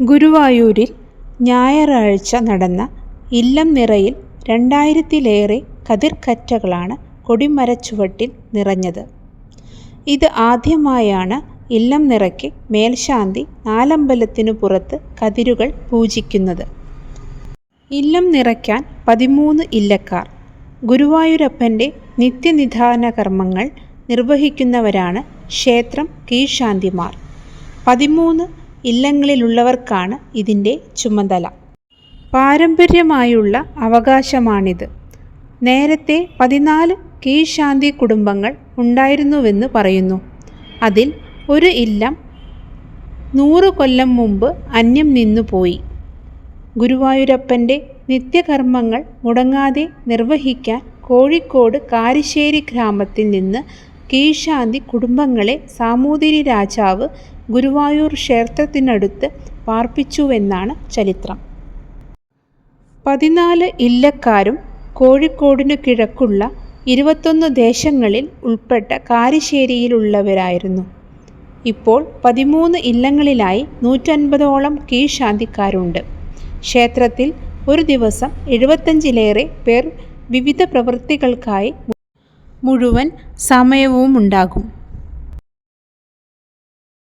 ഗുരുവായൂരിൽ ഞായറാഴ്ച നടന്ന ഇല്ലം നിറയിൽ രണ്ടായിരത്തിലേറെ കതിർക്കറ്റകളാണ് കൊടിമരച്ചുവട്ടിൽ നിറഞ്ഞത്. ഇത് ആദ്യമായാണ് ഇല്ലം നിറയ്ക്ക് മേൽശാന്തി നാലമ്പലത്തിനു പുറത്ത് കതിരുകൾ പൂജിക്കുന്നത്. ഇല്ലം നിറയ്ക്കാൻ പതിമൂന്ന് ഇല്ലക്കാർ. ഗുരുവായൂരപ്പന്റെ നിത്യനിധാന കർമ്മങ്ങൾ നിർവഹിക്കുന്നവരാണ് ക്ഷേത്രം കീഴ്ശാന്തിമാർ. പതിമൂന്ന് ഇല്ലങ്ങളിലുള്ളവർക്കാണ് ഇതിന്റെ ചുമതല. പാരമ്പര്യമായുള്ള അവകാശമാണിത്. നേരത്തെ പതിനാല് കീഴ്ശാന്തി കുടുംബങ്ങൾ ഉണ്ടായിരുന്നുവെന്ന് പറയുന്നു. അതിൽ ഒരു ഇല്ലം നൂറ് കൊല്ലം മുമ്പ് അന്യം നിന്നുപോയി. ഗുരുവായൂരപ്പന്റെ നിത്യകർമ്മങ്ങൾ മുടങ്ങാതെ നിർവഹിക്കാൻ കോഴിക്കോട് കാരിശ്ശേരി ഗ്രാമത്തിൽ നിന്ന് കീഴ്ശാന്തി കുടുംബങ്ങളെ സാമൂതിരി രാജാവ് ഗുരുവായൂർ ക്ഷേത്രത്തിനടുത്ത് പാർപ്പിച്ചുവെന്നാണ് ചരിത്രം. പതിനാല് ഇല്ലക്കാരും കോഴിക്കോടിനു കിഴക്കുള്ള ഇരുപത്തൊന്ന് ദേശങ്ങളിൽ ഉൾപ്പെട്ട കാരിശ്ശേരിയിലുള്ളവരായിരുന്നു. ഇപ്പോൾ പതിമൂന്ന് ഇല്ലങ്ങളിലായി നൂറ്റൻപതോളം കീഴ്ശാന്തിക്കാരുണ്ട്. ക്ഷേത്രത്തിൽ ഒരു ദിവസം എഴുപത്തഞ്ചിലേറെ പേർ വിവിധ പ്രവൃത്തികൾക്കായി മുഴുവൻ സമയവുമുണ്ടാകും.